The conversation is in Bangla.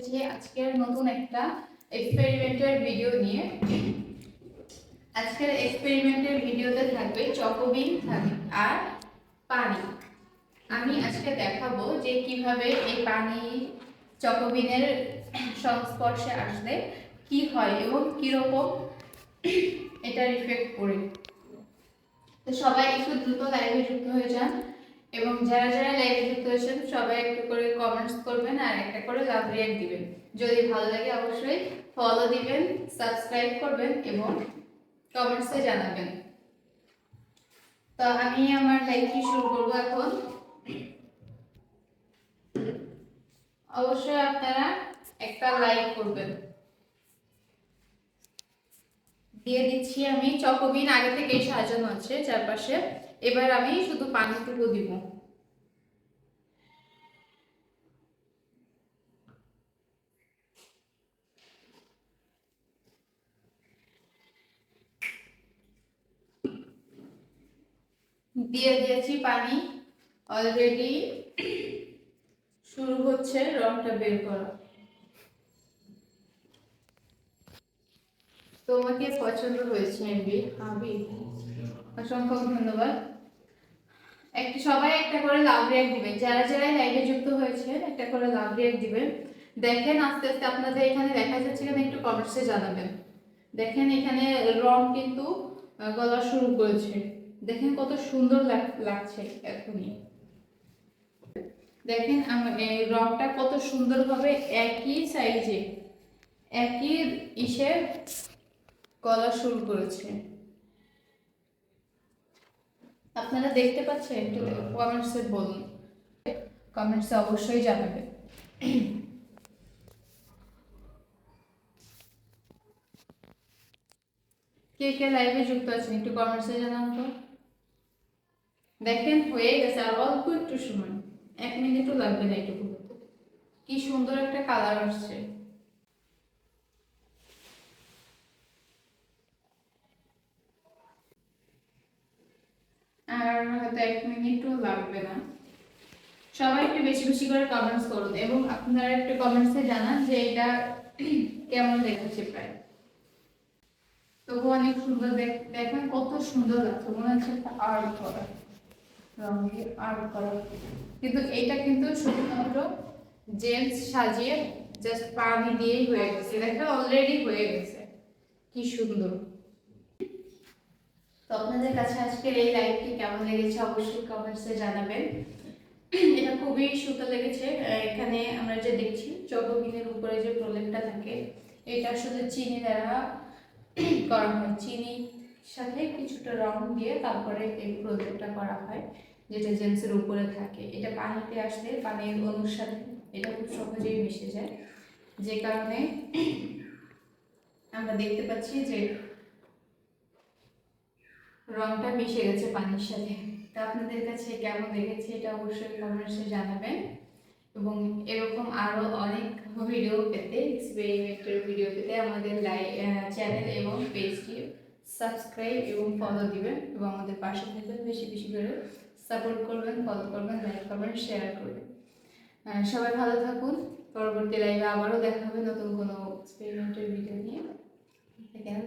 আজকের নতুন একটা এক্সপেরিমেন্টের ভিডিও নিয়ে। আজকের এক্সপেরিমেন্টের ভিডিওতে থাকবে চকোবিন আর পানি। আমি আজকে দেখাবো যে কীভাবে এই পানি চকোবিনের সংস্পর্শে আসলে কি হয় এবং কীরকম এটার ইফেক্ট পড়ে। তো সবাই একটু দ্রুত লাইভে যুক্ত হয়ে যান। এবং যারা যারা লাইভে যুক্ত হয়েছেন সবাই একটু করে কমেন্টস করবেন আর একটা করে লাভ রিয়াক্ট দিবেন। যদি ভালো লাগে অবশ্যই ফলো দিবেন সাবস্ক্রাইব করবেন এবং কমেন্টসে জানাবেন। তো আমি আমার লাইভটি শুরু করব এখন? অবশ্যই আপনারা একটা লাইক করবেন। দিয়ে দিচ্ছি আমি। চকোবিন আগে থেকেই সাজানো আছে চারপাশে। এবার আমি শুধু পানিটুকু দিব। দিয়ে দিয়েছি পানি। অলরেডি শুরু হচ্ছে রংটা বের করা। তোমাকে পছন্দ হয়েছে হাবি অসংখ্য ধন্যবাদ। একটি সবাই একটা করে লাভ রিয়াক্ট দিবেন। যারা যারা লাইভে যুক্ত হয়েছে একটা করে লাভ রিয়াক্ট দিবেন। দেখেন আস্তে আস্তে আপনাদের এখানে দেখা যাচ্ছে কিনা, একটু কমেন্টসে জানাবেন। দেখেন এখানে রং কিন্তু গলা শুরু করেছে। দেখেন কত সুন্দর লাগ- লাগছে এখনই। দেখেন এই রংটা কত সুন্দরভাবে একই সাইজে একই ইসে গলা শুরু করেছে। আপনারা দেখতে পাচ্ছেন একটু কমেন্টসে বলুন। কমেন্টসে অবশ্যই জানাবে। কে কে লাইভে যুক্ত আছেন একটু কমেন্টসে জানান তো। দেখেন হয়ে গেছে আর অল্প একটু সময়। এক মিনিটও লাগবে না এটুকু। কি সুন্দর একটা কালার আসছে আর হয়তো এক মিনিটও লাগবে না। সবাই একটু বেশি বেশি করে কমেন্টস করুন এবং আপনারা একটু কমেন্টসে জানান যে এটা কেমন লেগেছে প্রায়। তবু অনেক সুন্দর দেখ- দেখেন কত সুন্দর লাগছে, মনে হচ্ছে আর্ট করা, রঙে আর্ট করা। কিন্তু এটা কিন্তু শুধুমাত্র জেন্টস সাজিয়ে জাস্ট পানি দিয়েই হয়ে গেছে দেখেন অলরেডি হয়ে গেছে। কি সুন্দর। আপনাদের কাছে আজকের এই লাইভটি কেমন লেগেছে অবশ্যই কমেন্টসে জানাবেন। এটা খুবই সুন্দর লেগেছে। এখানে আমরা যে দেখছি চকোবিনের উপরে যে প্রলেপটা থাকে, এটা আসলে চিনি দ্বারা করা হয়। চিনি সাথে কিছুটা রং দিয়ে তারপরে এই প্রলেপটা করা হয়, যেটা জেন্সের উপরে থাকে। এটা পানিতে আসলে পানির অনুর সাথে এটা খুব সহজেই মিশে যায়। যে কারণে আমরা দেখতে পাচ্ছি যে রংটা মিশে গেছে পানির সাথে। তা আপনাদের কাছে কেমন লেগেছে এটা অবশ্যই কমেন্টসে জানাবেন। এবং এরকম আরও অনেক ভিডিও পেতে এক্সপেরিমেন্টের ভিডিও পেতে আমাদের লাইভ চ্যানেল এবং পেজটি সাবস্ক্রাইব এবং ফলো দিবেন এবং আমাদের পাশে থাকবেন, বেশি বেশি করে সাপোর্ট করবেন ফলো করবেন লাইক করবেন শেয়ার করবেন। সবাই ভালো থাকুন। পরবর্তী লাইভে আবারও দেখা হবে নতুন কোনো এক্সপেরিমেন্টের ভিডিও নিয়ে। এখানে